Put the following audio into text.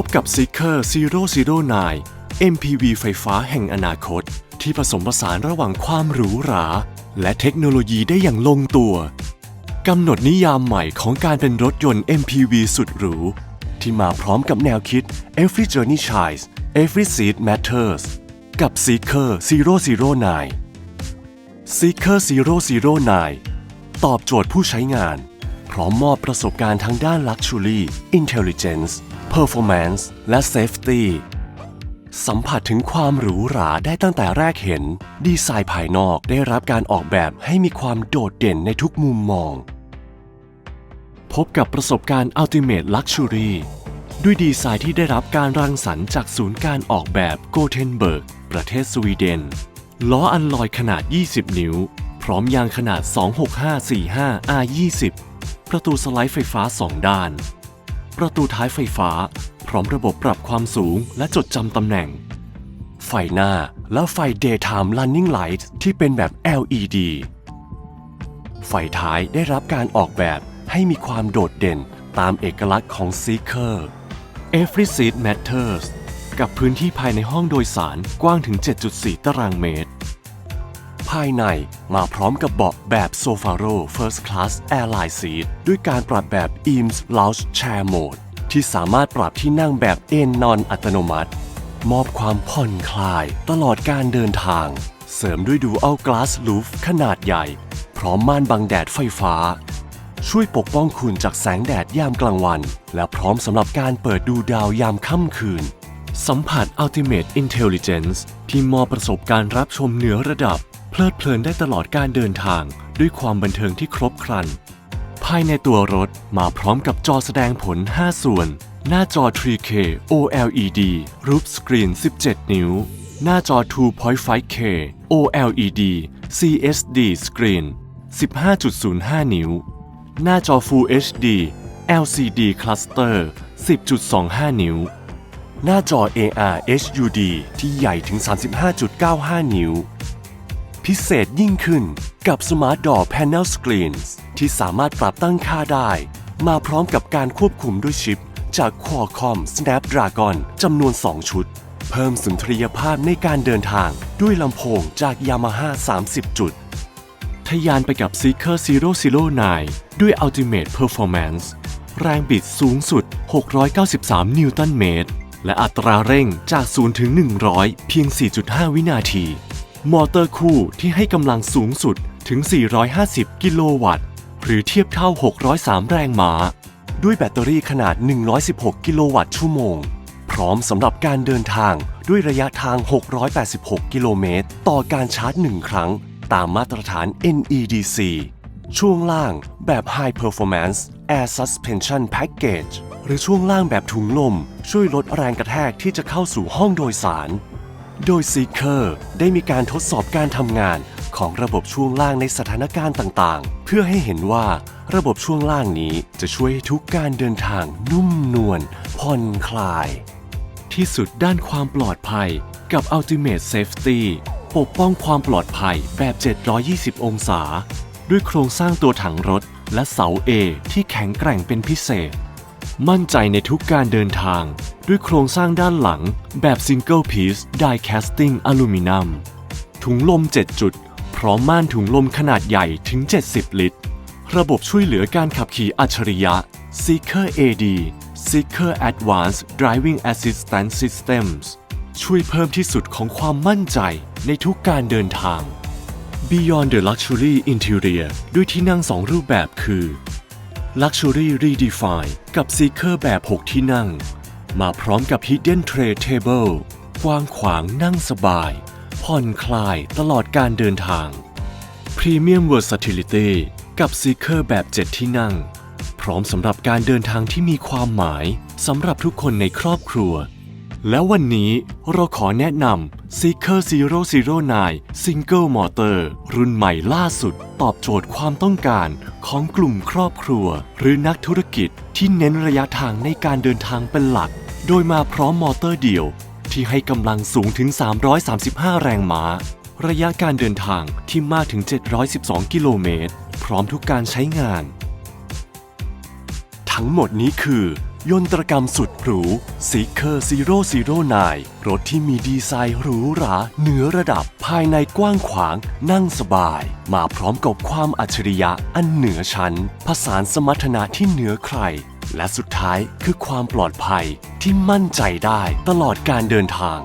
พบกับ Seeker 009 MPV ไฟฟ้าแห่งอนาคต ที่ผสมผสานระหว่างความหรูหรา และเทคโนโลยีได้อย่างลงตัวกำหนดนิยามใหม่ของการเป็นรถยนต์ MPV สุดหรู ที่มาพร้อมกับแนวคิด Every Journey Shines Every Seat Matters กับ Seeker 009 Seeker 009 ตอบโจทย์ผู้ใช้งาน พร้อมมอบประสบการณ์ทางด้าน Luxury Intelligence Performance และ Safety สัมผัสถึงความหรูหราได้ตั้งแต่แรกเห็น ดีไซน์ภายนอกได้รับการออกแบบให้มีความโดดเด่นในทุกมุมมอง พบกับประสบการณ์ Ultimate Luxury ด้วยดีไซน์ที่ได้รับการรังสรรค์จากศูนย์การออกแบบโกเทนเบิร์ก ประเทศสวีเดน ล้ออันลอยขนาด 20 นิ้ว พร้อมยางขนาด 26545 R20 ประตูสไลด์ไฟฟ้า 2 ด้าน ประตูท้ายไฟฟ้า พร้อมระบบปรับความสูงและจดจำตำแหน่ง ไฟหน้าและไฟ Daytime Running Light ที่เป็นแบบ LED ไฟท้ายได้รับการออกแบบให้มีความโดดเด่นตามเอกลักษณ์ของ Seeker Every Seat Matters กับพื้นที่ภายในห้องโดยสารกว้างถึง 7.4 ตารางเมตรายในมาพร้อมกับเบาะแบบ Sofaro First Class Airline Seat ด้วยการปรับแบบ Eames Lounge Chair Mode ที่สามารถปรับที่นั่งแบบเอนนอนอัตโนมัติ มอบความผ่อนคลายตลอดการเดินทาง เสริมด้วยดูอัลกลาสลูฟขนาดใหญ่ พร้อมม่านบังแดดไฟฟ้า ช่วยปกป้องคุณจากแสงแดดยามกลางวัน และพร้อมสำหรับการเปิดดูดาวยามค่ำคืนสัมผัส Ultimate Intelligence ที่มอบประสบการณ์รับชมเหนือระดับ เพลิดเพลินได้ตลอดการเดินทางด้วยความบันเทิงที่ครบครัน ภายในตัวรถมาพร้อมกับจอแสดงผล 5 ส่วน หน้าจอ 3K OLED รูปสกรีน 17 นิ้ว หน้าจอ 2.5K OLED CSD สกรีน 15.05 นิ้ว หน้าจอ Full HD LCD Cluster 10.25 นิ้ว หน้าจอ AR HUD ที่ใหญ่ถึง 35.95 นิ้ว พิเศษยิ่งขึ้นกับ Smart Door Panel Screens ที่สามารถปรับตั้งค่าได้ มาพร้อมกับการควบคุมด้วยชิป จาก Qualcomm Snapdragon จำนวน 2 ชุด เพิ่มสุนทรียภาพในการเดินทางด้วยลำโพงจาก Yamaha 30 จุด ทะยานไปกับ Seeker 009 ด้วย Ultimate Performance แรงบิดสูงสุด 693 นิวตันเมตร และอัตราเร่งจาก 0 ถึง 100 เพียง 4.5 วินาที มอเตอร์คู่ที่ให้กำลังสูงสุดถึง 450 กิโลวัตต์ หรือเทียบเท่า 603 แรงม้า ด้วยแบตเตอรี่ขนาด 116 กิโลวัตต์ชั่วโมง พร้อมสำหรับการเดินทางด้วยระยะทาง 686 กิโลเมตร ต่อการชาร์จ 1 ครั้ง ตามมาตรฐาน NEDC ช่วงล่างแบบ High Performance Air Suspension Package หรือช่วงล่างแบบถุงลม ช่วยลดแรงกระแทกที่จะเข้าสู่ห้องโดยสาร โดย Seeker ได้มีการทดสอบการทำงานของระบบช่วงล่างในสถานการณ์ต่างๆ เพื่อให้เห็นว่าระบบช่วงล่างนี้จะช่วยให้ทุกการเดินทางนุ่มนวลผ่อนคลาย ที่สุดด้านความปลอดภัยกับ Ultimate Safety ปกป้องความปลอดภัยแบบ 720 องศา ด้วยโครงสร้างตัวถังรถและเสา A ที่แข็งแกร่งเป็นพิเศษ มั่นใจในทุกการเดินทาง ด้วยโครงสร้างด้านหลังแบบ Single Piece Die Casting Aluminum ถุงลม 7 จุด พร้อมม่านถุงลมขนาดใหญ่ถึง 70 ลิตร ระบบช่วยเหลือการขับขี่อัจฉริยะ Seeker AD Seeker Advanced Driving Assistance Systems ช่วยเพิ่มที่สุดของความมั่นใจในทุกการเดินทาง Beyond the Luxury Interior ด้วยที่นั่ง2รูปแบบคือ Luxury Redefine กับ Seeker แบบ 6 ที่นั่ง มาพร้อมกับ Hidden Tray Table กว้างขวางนั่งสบาย ผ่อนคลายตลอดการเดินทาง Premium Versatility กับ Seeker แบบ 7 ที่นั่ง พร้อมสำหรับการเดินทางที่มีความหมายสำหรับทุกคนในครอบครัว แล้ววันนี้เราขอแนะนำ Seeker 009 Single Motor รุ่นใหม่ล่าสุด ตอบโจทย์ความต้องการของกลุ่มครอบครัว หรือนักธุรกิจที่เน้นระยะทางในการเดินทางเป็นหลัก โดยมาพร้อมมอเตอร์เดี่ยว ที่ให้กำลังสูงถึง 335 แรงม้า ระยะการเดินทางที่มากถึง 712 กิโลเมตร พร้อมทุกการใช้งาน ทั้งหมดนี้คือ ยนตรกรรมสุดหรู Seeker 009รถที่มีดีไซน์หรูหราเหนือระดับภายในกว้างขวางนั่งสบาย มาพร้อมกับความอัจฉริยะอันเหนือชั้น ผสานสมรรถนะที่เหนือใคร และสุดท้ายคือความปลอดภัยที่มั่นใจได้ตลอดการเดินทาง